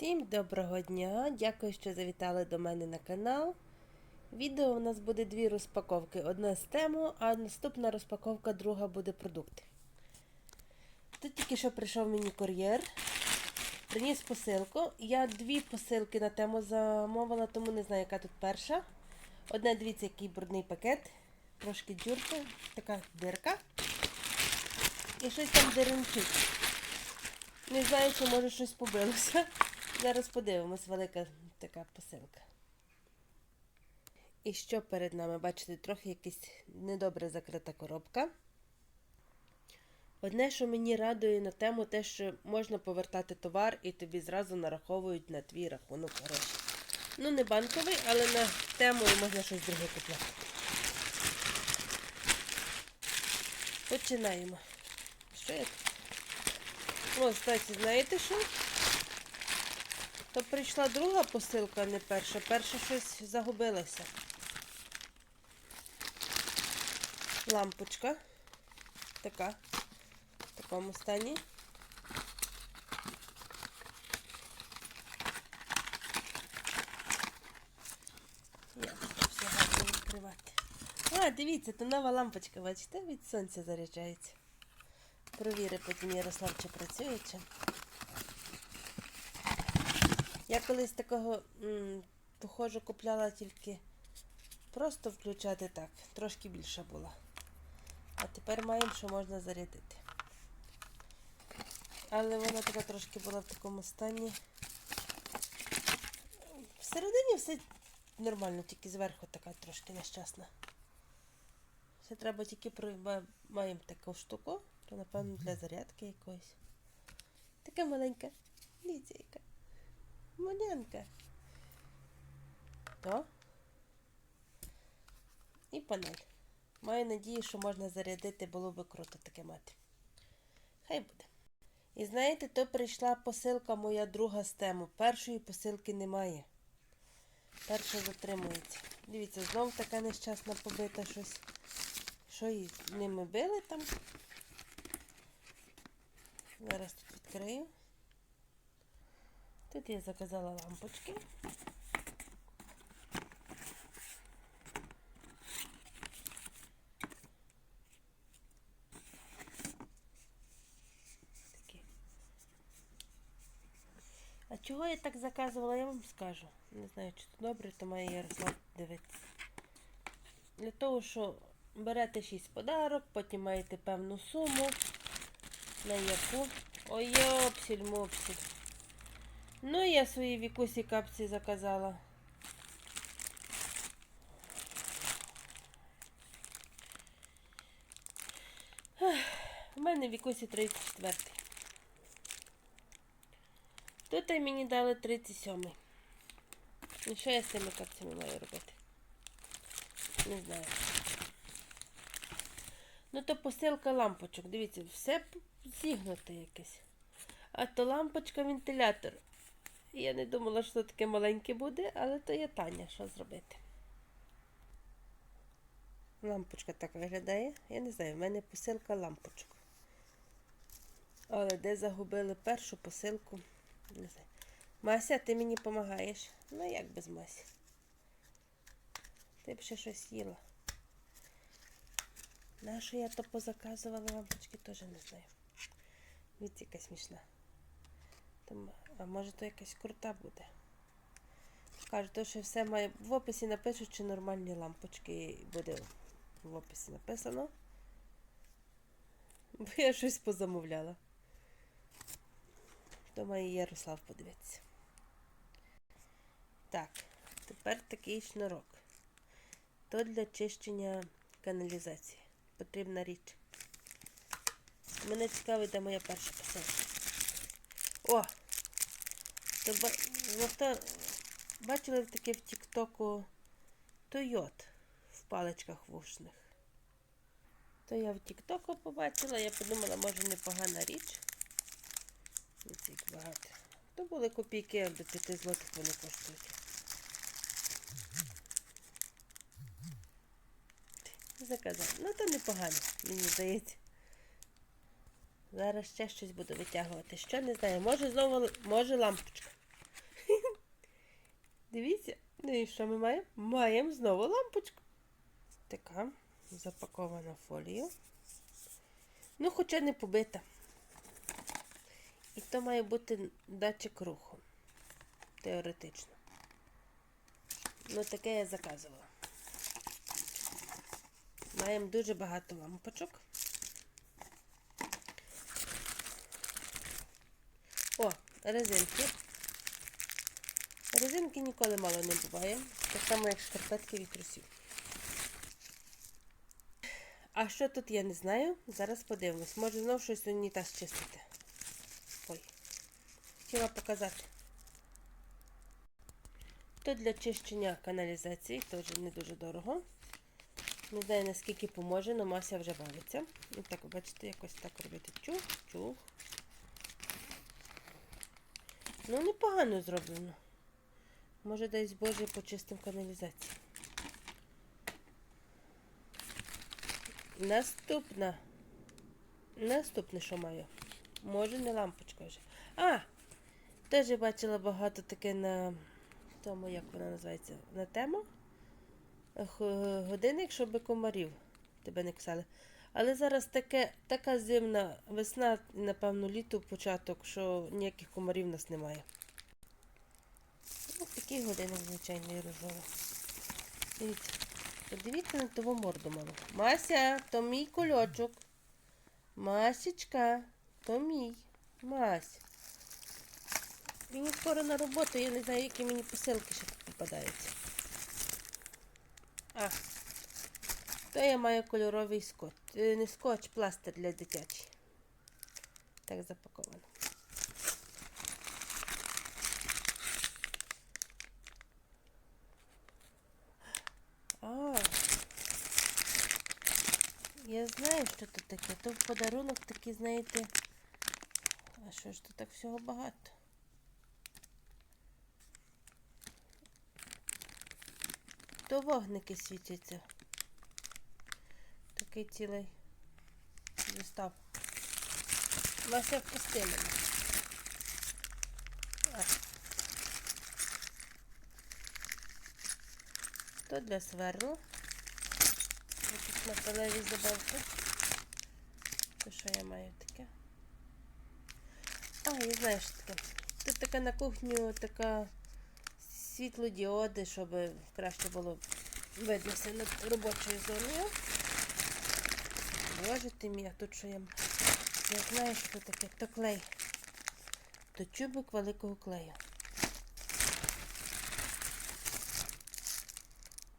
Всім доброго дня! Дякую, що завітали до мене на канал. Відео у нас буде дві розпаковки. Одна з тему, а наступна розпаковка друга буде продукти. Тут тільки що прийшов мені кур'єр. Приніс посилку. Я дві посилки на тему замовила, тому не знаю, яка тут перша. Одна, дивіться, який брудний пакет. Трошки дюрка, така дирка. І щось там деренчить. Не знаю, чи може щось побилося. Зараз подивимось, велика така посилка. І що перед нами? Бачите, трохи якась недобре закрита коробка. Одне, що мені радує на тему, те, що можна повертати товар і тобі зразу нараховують на твій рахунок гроші. Ну, не банковий, але на тему можна щось друге купляти. Починаємо. Що я тут? О, кстати, знаєте що? То прийшла друга посилка, а не перша. Перша щось загубилася. Лампочка. Така. В такому стані. Це все відкривати. А, дивіться, то нова лампочка, бачите, від сонця заряджається. Провіри потім Ярослав, чи працює, чи. Я колись такого похоже купляла тільки просто включати так, трошки більша була. А тепер маємо, що можна зарядити. Але вона така трошки була в такому стані. Всередині все нормально, тільки зверху така трошки нещасна. Все треба тільки про... маємо таку штуку, то напевно для зарядки якоїсь. Така маленька. Дивіться. Малянка. То. І панель. Маю надію, що можна зарядити, було би круто таке мати. Хай буде. І знаєте, то прийшла посилка моя друга з тему. Першої посилки немає. Перша затримується. Дивіться, знов така нещасна побита щось. Що її ними били там? Зараз тут відкрию. Тут я заказала лампочки. А чого я так заказувала, я вам скажу. Не знаю, чи це добре, то має Ярослав дивитися. Для того, що берете 6 подарок, потім маєте певну суму, на яку. Ой, йопсіль мопсіль. Ну, я свої вікусі капці заказала. У мене вікусі 34. Тут мені дали 37. І що я з цими капцями маю робити? Не знаю. Ну, то посилка лампочок. Дивіться, все зігнуте якесь. А то лампочка вентилятор. Я не думала, що таке маленьке буде, але то є Таня, що зробити. Лампочка так виглядає. Я не знаю, в мене посилка лампочок. Але де загубили першу посилку? Не знаю. Мася, ти мені допомагаєш? Ну як без Масі? Ти б ще щось їла. Нащо я то позаказувала лампочки, теж не знаю. Від яка смішна. Там, а може то якась крута буде. Кажуть, то, що все має. В описі напишуть, чи нормальні лампочки буде в описі написано. Бо я щось позамовляла. То має Ярослав подивитися. Так, тепер такий шнурок. То для чищення каналізації. Потрібна річ. Мене цікавить, де моя перша посилка. О! То ба... Бачили таке в Тіктоку Тойот в паличках вушних. То я в Тіктоку побачила, я подумала, може непогана річ. Як багато. То були копійки, до 5 злотих вони коштують. Заказав. Ну то непогано, мені здається. Зараз ще щось буду витягувати. Що не знаю, може знову може лампочка. Дивіться, ну і що ми маємо? Маємо знову лампочку. Така запакована фолією. Ну, хоча не побита. І то має бути датчик руху. Теоретично. Ну, таке я заказувала. Маємо дуже багато лампочок. О, резинки. Резинки ніколи мало не буває. Так само, як шкарпетки від трусів. А що тут я не знаю. Зараз подивимось. Може знов щось унітаз чистити. Ой. Хотіла показати. То для чищення каналізації, теж не дуже дорого. Не знаю наскільки поможе, але Мася вже бавиться. І так, бачите, якось так робити. Чух, чух. Ну, непогано зроблено. Може, дасть Боже, почистим каналізацію. Наступна. Наступне, що маю. Може, не лампочка вже. А! Теж я бачила багато таке на тому, як вона називається, на тему. Годинник, щоб комарів тебе не кусали. Але зараз таке, така зимна весна, напевно, літо початок, що ніяких комарів у нас немає. Ось такий годинник, звичайний рожовий. Дивіться. Подивіться на того морду малу. Мася, то мій кульочок. Масічка, то мій. Мась. Мені скоро на роботу, я не знаю, які мені посилки ще попадаються. А, то я маю кольоровий скотч. Е, Не скотч, пластир для дитячий. Так запаковано. А, я знаю, що тут таке. То в подарунок такий, знаєте. А що ж тут так всього багато? То вогники світяться. Такий цілий застав. Вася впусти мене. А. То для сверла. Якісь металеві забавки. То що я маю таке? А, я знаю, що таке. Тут така на кухню така світлодіоди, щоб краще було видно все над робочою зоною. Боже ти мій, а тут що я. Я знаю, що таке. То клей. То чубик великого клею.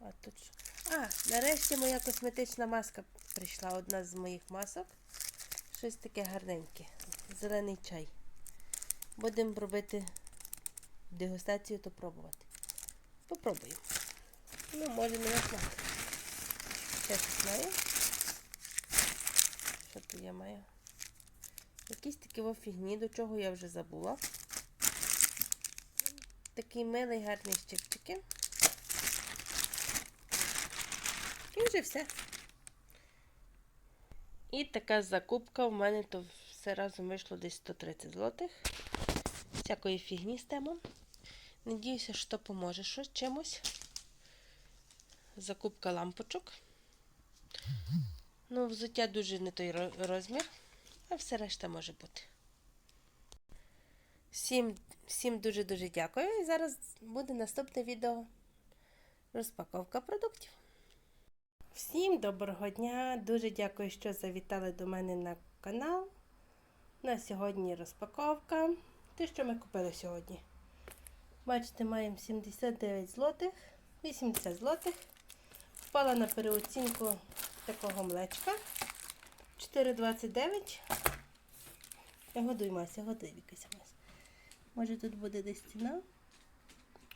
А тут що? А, нарешті моя косметична маска прийшла. Одна з моїх масок. Щось таке гарненьке. Зелений чай. Будемо робити дегустацію, то пробувати. Попробуємо. Ну, може не на смак. Ще маю. Що тут я маю? Якісь такі фігні, до чого я вже забула. Такий милий гарний щипчики. І вже все. І така закупка в мене то все разом вийшло десь 130 злотих. Всякої фігні з тему. Надіюся, що поможе чимось. Закупка лампочок. Ну, взуття дуже не той розмір, а все решта може бути. Всім, всім дуже-дуже дякую. І зараз буде наступне відео. Розпаковка продуктів. Всім доброго дня! Дуже дякую, що завітали до мене на канал. На сьогодні розпаковка. Те, що ми купили сьогодні. Бачите, маємо 79 злотих, 80 злотих. Впала на переоцінку такого млечка. 4,29. Я годуй Мася, годуй Вікася Мася. Може тут буде десь ціна?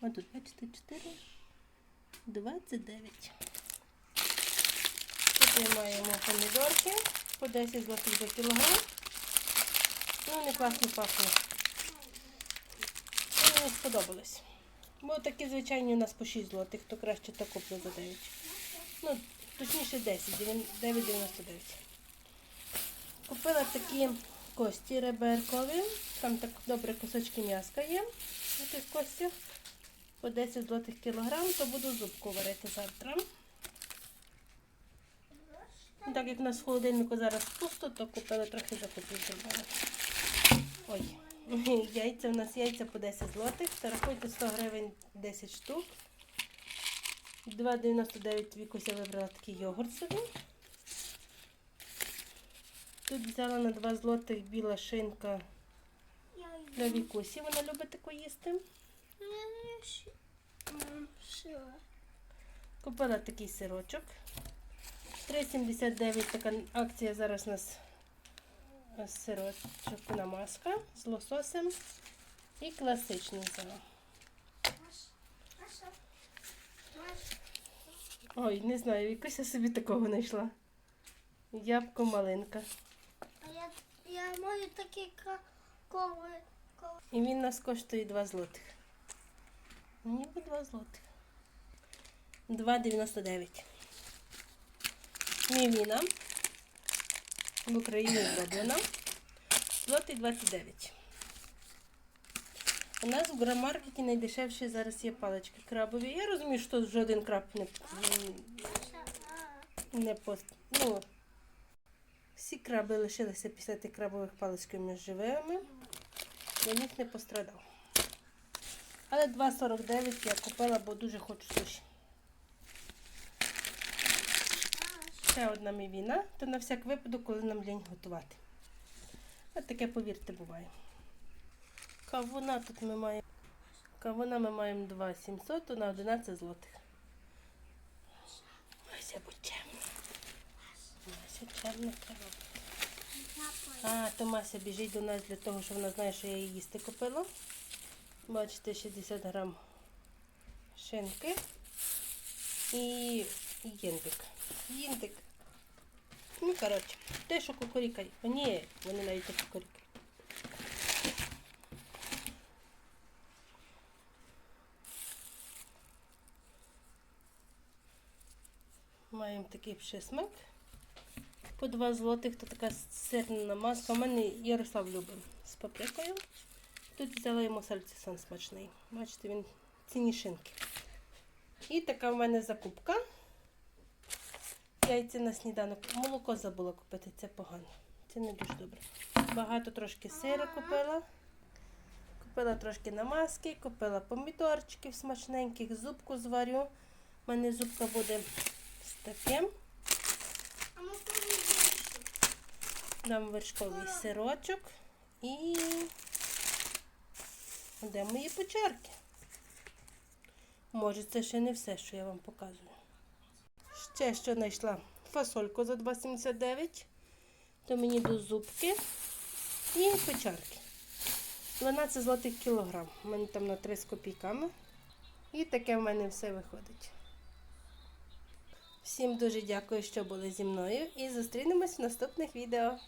Ось бачите, 4. 29. Тут ми маємо помідорки по 10 злотих за кілограм. Ну, вони класно пахнуть. Ну, Мені сподобалось. Бо такі звичайні у нас по 6 злотих, то краще то куплю за 9. Ну, точніше 10, 9,99. Купила такі кості реберкові. Там так добре кусочки м'яска є на тих костях. по 10 злотих кілограм, то буду зубку варити завтра. Так як в нас в холодильнику зараз пусто, то купили трохи закупів. Ой, яйця у нас яйця по 10 злотих. Та рахуйте 100 гривень 10 штук. 2,99 вікуся вибрала такий йогурт собі. Тут взяла на 2 злотих біла шинка для вікусі. Вона любить таку їсти. Купила такий сирочок. 3,79 така акція зараз у нас сирочок намазка з лососем і класичний взяла. Ой, не знаю, якось я собі такого знайшла. Ябко малинка. А я, я маю такі коли, коли. І він нас коштує 2 злотих. Ніби 2 злотих. 2,99. Мівіна. В Україні зроблена. Злотий 29. У нас в громаркеті найдешевші зараз є палички крабові. Я розумію, що тут жоден краб не, не пост. Ну, всі краби лишилися після тих крабових паличків між живими. Я них не пострадав. Але 2,49 я купила, бо дуже хочу суші. Ще одна мівіна, то на всяк випадок, коли нам лінь готувати. Ось таке, повірте, буває. Кавуна тут ми маємо. Кавуна ми маємо 2,700, то на 11 злотих. Ось будь чемна. Ось чемна треба. А, Томася біжить до нас для того, що вона знає, що я її їсти купила. Бачите, 60 грам шинки і єндик. Єндик. Ну, коротше, те, що кукурікає. О, ні, вони навіть не кукурікають. Маємо такий присмак по 2 злотих, то така сирна намазка. У мене Ярослав любить з паприкою. Тут взяла йому сальцісон смачний. Бачите, він ціні шинки. І така в мене закупка. Яйця на сніданок. Молоко забула купити, це погано. Це не дуже добре. Багато трошки сира купила. Купила трошки намазки, купила помідорчиків смачненьких, зубку зварю. У мене зубка буде з таким. Дам вершковий сирочок і де мої почарки. Може, це ще не все, що я вам показую. Ще що знайшла фасольку за 2,79, то мені до зубки і печарки. 12 злотих кілограм. У мене там на 3 з копійками. І таке в мене все виходить. Всім дуже дякую, що були зі мною, і зустрінемось в наступних відео.